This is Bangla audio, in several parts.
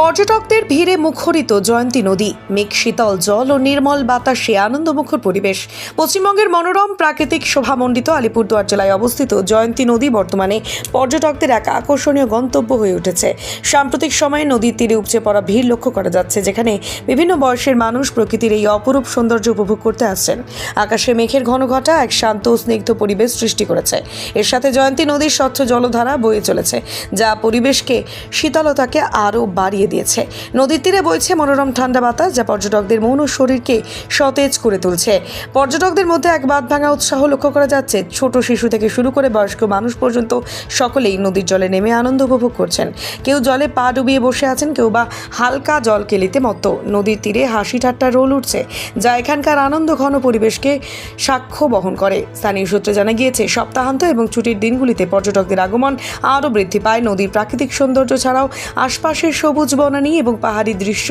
পর্যটকদের ভিড়ে মুখরিত জয়ন্তী নদী, মেঘ, শীতল জল ও নির্মল বাতাসে আনন্দমুখর পরিবেশ। পশ্চিমবঙ্গের মনোরম প্রাকৃতিক শোভামণ্ডিত আলিপুরদুয়ার জেলায় অবস্থিত জয়ন্তী নদী বর্তমানে পর্যটকদের এক আকর্ষণীয় গন্তব্য হয়ে উঠেছে। সাম্প্রতিক সময়ে নদীর তীরে উপচে পড়া ভিড় লক্ষ্য করা যাচ্ছে, যেখানে বিভিন্ন বয়সের মানুষ প্রকৃতির এই অপরূপ সৌন্দর্য উপভোগ করতে আসছেন। আকাশে মেঘের ঘন ঘটা এক শান্ত ও স্নিগ্ধ পরিবেশ সৃষ্টি করেছে। এর সাথে জয়ন্তী নদীর স্বচ্ছ জলধারা বয়ে চলেছে, যা পরিবেশকে শীতলতাকে আরও বাড়িয়ে দিয়েছে। নদীর তীরে বইছে মনোরম ঠান্ডা বাতাস, যা পর্যটকদের মন ও শরীরকে সতেজ করে তুলছে। পর্যটকদের মধ্যে এক বাদ ভাঙা উৎসাহ লক্ষ্য করা যাচ্ছে। ছোট শিশু থেকে শুরু করে বয়স্ক মানুষ পর্যন্ত সকলেই নদীর জলে নেমে আনন্দ উপভোগ করছেন। কেউ জলে পা ডুবিয়ে বসে আছেন, কেউ বা হালকা জল কেলিতে মত্ত। নদীর তীরে হাসি ঠাট্টা রোল উঠছে, যা এখানকার আনন্দ ঘন পরিবেশকে সাক্ষ্য বহন করে। স্থানীয় সূত্রে জানা গিয়েছে, সপ্তাহান্ত এবং ছুটির দিনগুলিতে পর্যটকদের আগমন আরও বৃদ্ধি পায়। নদীর প্রাকৃতিক সৌন্দর্য ছাড়াও আশপাশের সবুজ বনানী এবং পাহাড়ি দৃশ্য।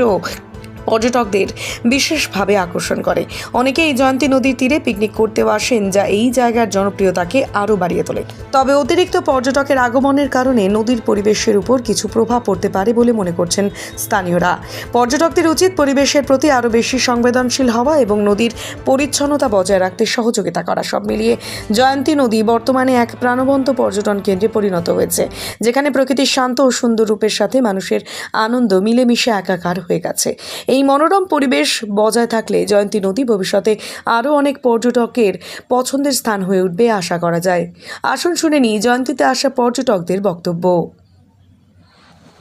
পর্যটকদের বিশেষভাবে আকর্ষণ করে। অনেকে এই জয়ন্তী নদীর তীরে পিকনিক করতেও আসেন, যা এই জায়গার জনপ্রিয়তাকে আরও বাড়িয়ে তোলে। তবে অতিরিক্ত পর্যটকের আগমনের কারণে নদীর পরিবেশের উপর কিছু প্রভাব পড়তে পারে বলে মনে করছেন স্থানীয়রা। পর্যটকদের উচিত পরিবেশের প্রতি আরও বেশি সংবেদনশীল হওয়া এবং নদীর পরিচ্ছন্নতা বজায় রাখতে সহযোগিতা করা সব মিলিয়ে জয়ন্তী নদী বর্তমানে এক প্রাণবন্ত পর্যটন কেন্দ্রে পরিণত হয়েছে, যেখানে প্রকৃতির শান্ত ও সুন্দর রূপের সাথে মানুষের আনন্দ মিলেমিশে একাকার হয়ে গেছে। এই মনোরম পরিবেশ বজায় থাকলে জয়ন্তী নদী ভবিষ্যতে আরও অনেক পর্যটকের পছন্দের স্থান হয়ে উঠবে আশা করা যায়। আসুন শুনে নিই জয়ন্তীতে আসা পর্যটকদের বক্তব্য।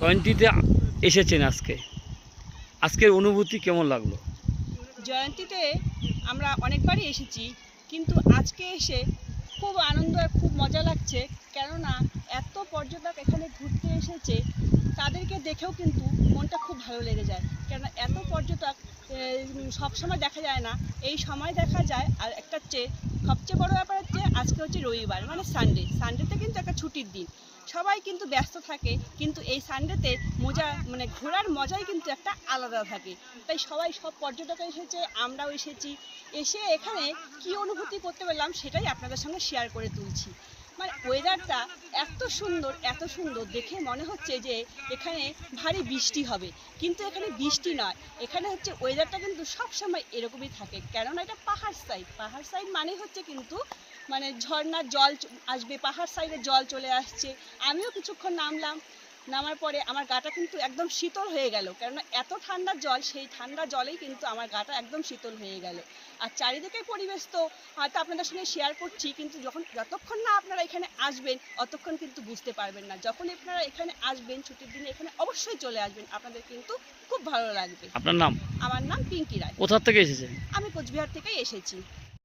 জয়ন্তীতে এসেছেন আজকে। আজকের অনুভূতি কেমন লাগল? জয়ন্তীতে আমরা অনেকবারই এসেছি কিন্তু আজকে এসে খুব আনন্দ আর খুব মজা লাগছে কেননা এত পর্যটক এখানে ঘুরতে এসেছে তাদেরকে দেখেও কিন্তু মনটা খুব ভালো লেগে যায়। কেননা এত পর্যটক সব সময় দেখা যায় না। এই সময় দেখা যায় আর একটা হচ্ছে, সবচেয়ে বড় ব্যাপার হচ্ছে আজকে হচ্ছে রবিবার মানে সানডে সানডেতে কিন্তু একটা ছুটির দিন। সবাই কিন্তু ব্যস্ত থাকে, কিন্তু এই সানডেতে মজা মানে ঘোরার মজাই কিন্তু একটা আলাদা থাকে। তাই সবাই, সব পর্যটক এসেছে, আমরাও এসেছি। এসে এখানে কি অনুভূতি করতে পারলাম সেটাই আপনাদের সঙ্গে শেয়ার করে তুলছি। মানে ওয়েদারটা এত সুন্দর এত সুন্দর দেখে মনে হচ্ছে যে এখানে ভারী বৃষ্টি হবে। কিন্তু এখানে বৃষ্টি নয়, এখানে হচ্ছে ওয়েদারটা কিন্তু সবসময় এরকমই থাকে। কেননা এটা পাহাড় সাইড পাহাড় সাইড মানে হচ্ছে কিন্তু মানে ঝর্ণার জল আসবে, পাহাড় সাইডে জল চলে আসছে। আমিও কিছুক্ষণ নামলাম নামার পরে আমার গাটা কিন্তু একদম শীতল হয়ে গেল। কেননা এত ঠান্ডা জল সেই ঠান্ডা জলেই কিন্তু আমার গাটা একদম শীতল হয়ে গেল। আর চারিদিকের পরিবেশ তো হয়তো আপনাদের সঙ্গে শেয়ার করছি কিন্তু যখন যতক্ষণ না আপনারা এখানে আসবেন অতক্ষণ কিন্তু বুঝতে পারবেন না। যখন আপনারা এখানে আসবেন ছুটির দিনে এখানে অবশ্যই চলে আসবেন। আপনাদের কিন্তু খুব ভালো লাগবে। আপনার নাম? আমার নাম পিঙ্কি রায়। কোথা থেকে এসেছেন? আমি কোচবিহার থেকেই এসেছি।